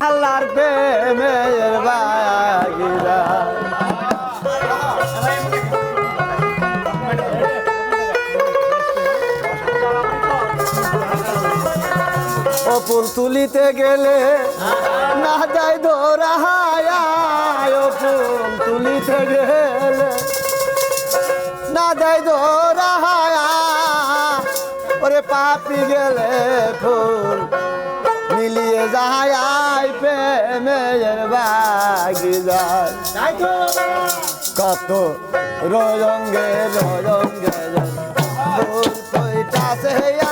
আল্লাহর প্রেমের বাগিরা অপুর তুলিতে গেলে না যায় ধরায় অপুর তুলিতে গেলে না যায় ধরায় ওরে পাপি গেলে ফুল মিলিয়ে যায়। আই প্রেমের বাগি যায় কত রঙ্গে রঙ্গে ফুল